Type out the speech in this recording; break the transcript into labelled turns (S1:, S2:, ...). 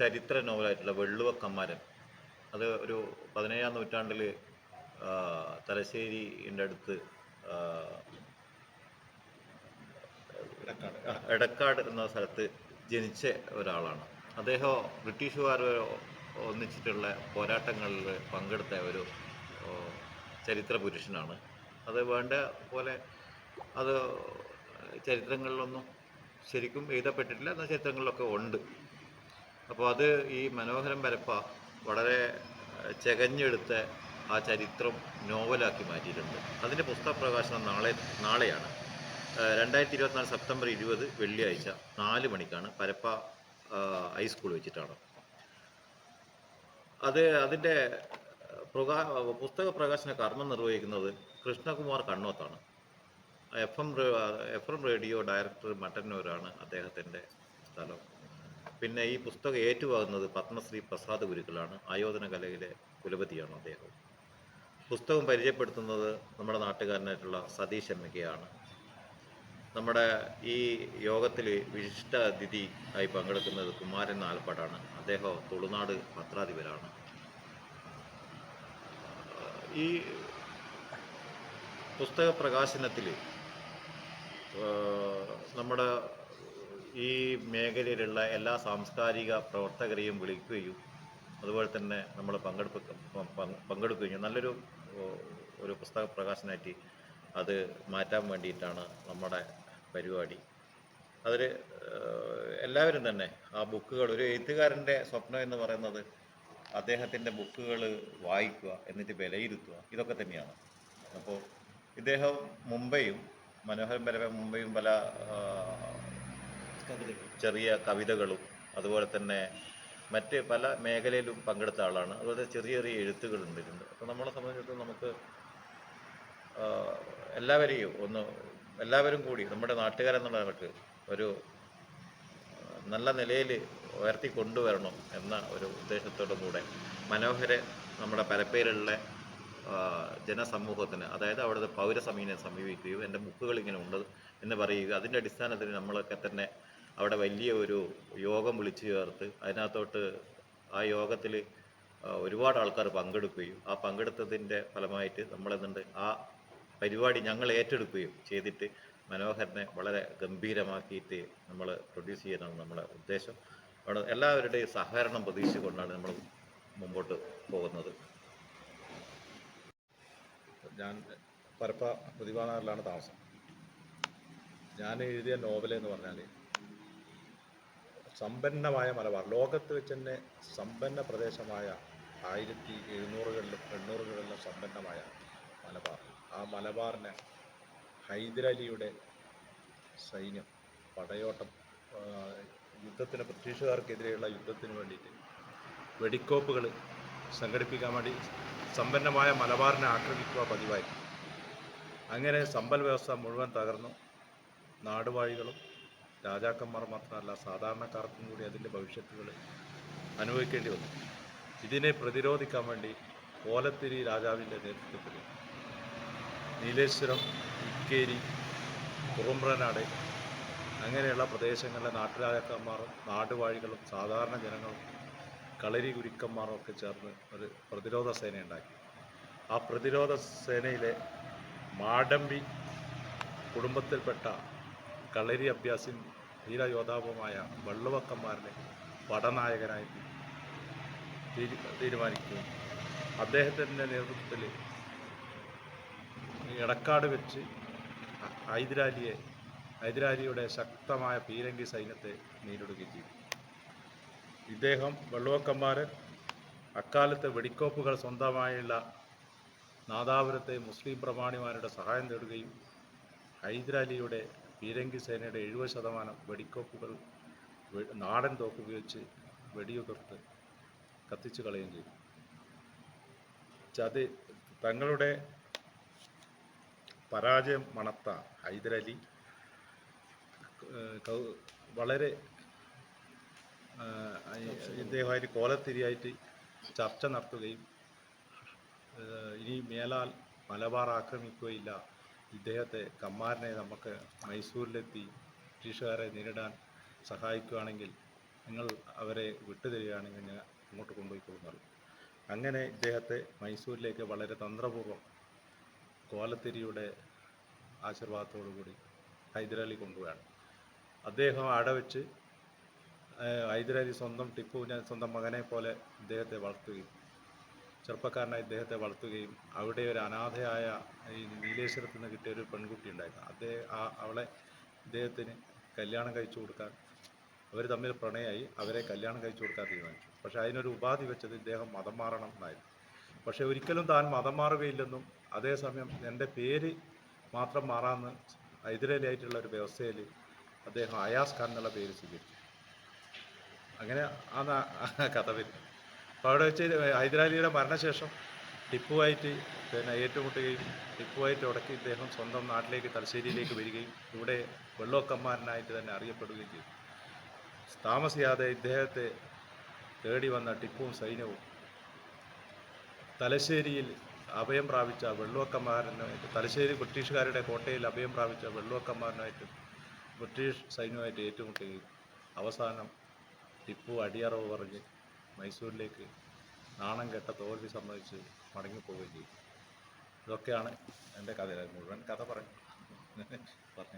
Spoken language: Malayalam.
S1: ചരിത്ര നോവലായിട്ടുള്ള വെള്ളുവക്കമ്മാരൻ അത് ഒരു പതിനേഴാം നൂറ്റാണ്ടിൽ തലശ്ശേരിന്റെ അടുത്ത് എടക്കാട്. എന്ന സ്ഥലത്ത് ജനിച്ച ഒരാളാണ്. അദ്ദേഹം ബ്രിട്ടീഷുകാർ ഒന്നിച്ചിട്ടുള്ള പോരാട്ടങ്ങളിൽ പങ്കെടുത്ത ഒരു ചരിത്ര പുരുഷനാണ്. അത് വേണ്ട പോലെ അത് ചരിത്രങ്ങളിലൊന്നും ശരിക്കും എഴുതപ്പെട്ടിട്ടില്ല. എന്നാൽ ചരിത്രങ്ങളിലൊക്കെ ഉണ്ട്. അപ്പോൾ അത് ഈ മനോഹരം പരപ്പ വളരെ ചകഞ്ഞെടുത്ത് ആ ചരിത്രം നോവലാക്കി മാറ്റിയിട്ടുണ്ട്. അതിന്റെ പുസ്തക പ്രകാശനം നാളെ നാളെയാണ്. രണ്ടായിരത്തി ഇരുപത്തിനാല് സെപ്റ്റംബർ ഇരുപത് വെള്ളിയാഴ്ച നാല് മണിക്കാണ് പരപ്പ ഹൈസ്കൂൾ വെച്ചിട്ടാണ്. അത് അതിന്റെ പ്രകാ പുസ്തക പ്രകാശന കർമ്മം നിർവഹിക്കുന്നത് Krishnakumar കണ്ണോത്താണ്. F M F M radio director മട്ടന്നൂരാണ് അദ്ദേഹത്തിന്റെ സ്ഥലം. പിന്നെ ഈ പുസ്തകം ഏറ്റുവാകുന്നത് പത്മശ്രീ പ്രസാദ് ഗുരുക്കളാണ്. ആയോധന കലയിലെ കുലപതിയാണ് അദ്ദേഹം. പുസ്തകം പരിചയപ്പെടുത്തുന്നത് നമ്മുടെ നാട്ടുകാരനായിട്ടുള്ള സതീഷ് എം നമ്മുടെ ഈ യോഗത്തിൽ വിശിഷ്ട അതിഥി ആയി പങ്കെടുക്കുന്നത് കുമാരൻ നാൽപ്പാടാണ് അദ്ദേഹം തുളുനാട് പത്രാധിപരാണ് ഈ പുസ്തക പ്രകാശനത്തിൽ നമ്മുടെ ഈ മേഖലയിലുള്ള എല്ലാ സാംസ്കാരിക പ്രവർത്തകരെയും വിളിക്കുകയും അതുപോലെ തന്നെ നമ്മൾ പങ്കെടുപ്പ് പങ്കെടുക്കുകയും നല്ലൊരു ഒരു പുസ്തക പ്രകാശനമായിട്ട് അത് മാറ്റാൻ വേണ്ടിയിട്ടാണ് നമ്മുടെ പരിപാടി. അതിൽ എല്ലാവരും തന്നെ ആ ബുക്കുകൾ ഒരു എഴുത്തുകാരന്റെ സ്വപ്നം എന്ന് പറയുന്നത് അദ്ദേഹത്തിന്റെ ബുക്കുകൾ വായിക്കുക എന്നിട്ട് വിലയിരുത്തുക ഇതൊക്കെ തന്നെയാണ്. അപ്പോൾ ഇദ്ദേഹം മുംബൈയും മനോഹരൻ പരമ മുംബൈയും പല ചെറിയ കവിതകളും അതുപോലെ തന്നെ മറ്റ് പല മേഖലയിലും പങ്കെടുത്ത ആളാണ്. അതുപോലെ ചെറിയ ചെറിയ എഴുത്തുകളുണ്ട് ഇതിന്റെ. അപ്പോൾ നമ്മളെ സംബന്ധിച്ചിടത്തോളം നമുക്ക് എല്ലാവരെയും ഒന്ന് എല്ലാവരും കൂടി നമ്മുടെ നാട്ടുകാരെന്നുള്ള നിലയ്ക്ക് ഒരു നല്ല നിലയിൽ ഉയർത്തി കൊണ്ടുവരണം എന്ന ഒരു ഉദ്ദേശത്തോടും കൂടെ മനോഹര നമ്മുടെ പരപ്പയിലുള്ള ആ, ജനസമൂഹത്തിന് അതായത് അവിടുത്തെ പൗരസമീനെ സമീപിക്കുകയും എന്റെ ബുക്കുകൾ ഇങ്ങനെ ഉണ്ട് എന്ന് പറയുക അതിന്റെ അടിസ്ഥാനത്തിൽ നമ്മളൊക്കെ തന്നെ അവിടെ വലിയ ഒരു യോഗം വിളിച്ചു ചേർത്ത് അതിനകത്തോട്ട് ആ യോഗത്തിൽ ഒരുപാട് ആൾക്കാർ പങ്കെടുക്കുകയും ആ പങ്കെടുത്തതിന്റെ ഫലമായിട്ട് നമ്മളെന്നുണ്ട് ആ പരിപാടി ഞങ്ങൾ ഏറ്റെടുക്കുകയും ചെയ്തിട്ട് മനോഹരനെ വളരെ ഗംഭീരമാക്കിയിട്ട് നമ്മൾ പ്രൊഡ്യൂസ് ചെയ്യാനാണ് നമ്മുടെ ഉദ്ദേശം. അവിടെ എല്ലാവരുടെയും സഹകരണം പ്രതീക്ഷിച്ചുകൊണ്ടാണ് നമ്മൾ മുമ്പോട്ട് പോകുന്നത്.
S2: ഞാൻ പരപ്പ പ്രതിഭാനാറിലാണ് താമസം. ഞാൻ എഴുതിയ നോവൽ എന്ന് പറഞ്ഞാൽ സമ്പന്നമായ മലബാർ. ലോകത്ത് വെച്ച് തന്നെ സമ്പന്ന പ്രദേശമായ ആയിരത്തി എഴുന്നൂറുകളിലും എണ്ണൂറുകളിലും സമ്പന്നമായ മലബാർ. ആ മലബാറിനെ ഹൈദരലിയുടെ സൈന്യം പടയോട്ടം യുദ്ധത്തിന് ബ്രിട്ടീഷുകാർക്കെതിരെയുള്ള യുദ്ധത്തിന് വേണ്ടിയിട്ട് വെടിക്കോപ്പുകൾ സംഘടിപ്പിക്കാൻ വേണ്ടി സമ്പന്നമായ മലബാറിനെ ആക്രമിക്കുക പതിവായി. അങ്ങനെ സമ്പൽ വ്യവസ്ഥ മുഴുവൻ തകർന്നു. നാടുവാഴികളും രാജാക്കന്മാർ മാത്രമല്ല സാധാരണക്കാർക്കും കൂടി അതിന്റെ ഭവിഷ്യത്തുകൾ അനുഭവിക്കേണ്ടി വന്നു. ഇതിനെ പ്രതിരോധിക്കാൻ വേണ്ടി കോലത്തിരി രാജാവിന്റെ നേതൃത്വത്തിൽ നീലേശ്വരം ഇക്കേരി കുറുമ്പ്രനാട് അങ്ങനെയുള്ള പ്രദേശങ്ങളിലെ നാട്ടുരാജാക്കന്മാരും നാടുവാഴികളും സാധാരണ ജനങ്ങളും കളരി ഗുരുക്കന്മാരും ഒക്കെ ചേർന്ന് ഒരു പ്രതിരോധ സേന ഉണ്ടാക്കി. ആ പ്രതിരോധ സേനയിലെ മാടമ്പി കുടുംബത്തിൽപ്പെട്ട കളരി അഭ്യാസിൻ ധീരയോദ്ധാവുമായ വള്ളുവക്കന്മാരുടെ പടനായകനായി തീരു- തീരുമാനിക്കുകയും അദ്ദേഹത്തിന്റെ നേതൃത്വത്തിൽ എടക്കാട് വെച്ച് ഹൈദരാലിയെ ഹൈദരാലിയുടെ ശക്തമായ പീരങ്കി സൈന്യത്തെ നേരിടുകയും ചെയ്തു. ഇദ്ദേഹം വെള്ളുവക്കന്മാരൻ അക്കാലത്ത് വെടിക്കോപ്പുകൾ സ്വന്തമായുള്ള നാദാപുരത്തെ മുസ്ലിം പ്രമാണിമാരുടെ സഹായം തേടുകയും ഹൈദരാലിയുടെ പീരങ്കി സേനയുടെ എഴുപത് ശതമാനം വെടിക്കോപ്പുകൾ നാടൻ തോക്ക് ഉപയോഗിച്ച് വെടിയുതിർത്ത് കത്തിച്ചു കളയുകയും ചെയ്തു. ചതി തങ്ങളുടെ പരാജയം മണത്ത ഹൈദരലി വളരെ ഇദ്ദേഹമായിട്ട് കോലത്തിരിയായിട്ട് ചർച്ച നടത്തുകയും ഇനി മേലാൽ മലബാർ ആക്രമിക്കുകയില്ല ഇദ്ദേഹത്തെ കമ്മാരനെ നമുക്ക് മൈസൂരിലെത്തി ബ്രിട്ടീഷുകാരെ നേരിടാൻ സഹായിക്കുകയാണെങ്കിൽ നിങ്ങൾ അവരെ വിട്ടുതരികയാണെങ്കിൽ ഞാൻ അങ്ങോട്ട് കൊണ്ടുപോയിക്കൊള്ളുന്നു അങ്ങനെ ഇദ്ദേഹത്തെ മൈസൂരിലേക്ക് വളരെ തന്ത്രപൂർവം കോലത്തിരിയുടെ ആശീർവാദത്തോടു കൂടി ഹൈദരാലി കൊണ്ടുപോവാണ് അദ്ദേഹം അവിടെ വെച്ച് ഹൈദരാലി സ്വന്തം ടിപ്പുവിനെ സ്വന്തം മകനെ പോലെ ഇദ്ദേഹത്തെ വളർത്തുകയും ചെറുപ്പക്കാരനായി ഇദ്ദേഹത്തെ വളർത്തുകയും അവിടെ ഒരു അനാഥയായ ഈ നീലേശ്വരത്ത് നിന്ന് കിട്ടിയ ഒരു പെൺകുട്ടി ഉണ്ടായിരുന്നു. അദ്ദേഹം ആ അവളെ ഇദ്ദേഹത്തിന് കല്യാണം കഴിച്ചു കൊടുക്കാൻ അവർ തമ്മിൽ പ്രണയമായി അവരെ കല്യാണം കഴിച്ചു കൊടുക്കാൻ തീരുമാനിച്ചു. പക്ഷേ അതിനൊരു ഉപാധി വെച്ചത് ഇദ്ദേഹം മതം മാറണം എന്നായിരുന്നു. പക്ഷേ ഒരിക്കലും താൻ മതം മാറുകയില്ലെന്നും അതേസമയം എന്റെ പേര് മാത്രം മാറാമെന്ന് ഹൈദരാലിയായിട്ടുള്ള ഒരു വ്യവസ്ഥയിൽ അദ്ദേഹം അയാസ് ഖാൻ എന്നുള്ള പേര് സ്വീകരിച്ചു. അങ്ങനെ ആ കഥ വരും അപ്പോൾ അവിടെ വെച്ച് ഹൈദരാലിയുടെ മരണശേഷം ടിപ്പുവായിട്ട് പിന്നെ ഏറ്റുമുട്ടുകയും ടിപ്പുവായിട്ട് ഉടക്കി ഇദ്ദേഹം സ്വന്തം നാട്ടിലേക്ക് തലശ്ശേരിയിലേക്ക് വരികയും ഇവിടെ വെള്ളോക്കമ്മാരനായിട്ട് തന്നെ അറിയപ്പെടുകയും ചെയ്തു. താമസിയാതെ ഇദ്ദേഹത്തെ തേടി വന്ന ടിപ്പുവും സൈന്യവും തലശ്ശേരിയിൽ അഭയം പ്രാപിച്ച വെള്ളുവക്കന്മാരനായിട്ട് തലശ്ശേരി ബ്രിട്ടീഷുകാരുടെ കോട്ടയിൽ അഭയം പ്രാപിച്ച വെള്ളുവക്കന്മാരനായിട്ട് ബ്രിട്ടീഷ് സൈന്യവുമായിട്ട് ഏറ്റുമുട്ടുകയും അവസാനം ടിപ്പു അടിയറവ് പറഞ്ഞ് മൈസൂരിലേക്ക് നാണം കെട്ട തോൽവി സമ്മതിച്ച് മടങ്ങിപ്പോവുകയും ചെയ്തു. ഇതൊക്കെയാണ് എന്റെ കഥ മുഴുവൻ കഥ പറഞ്ഞു പറഞ്ഞു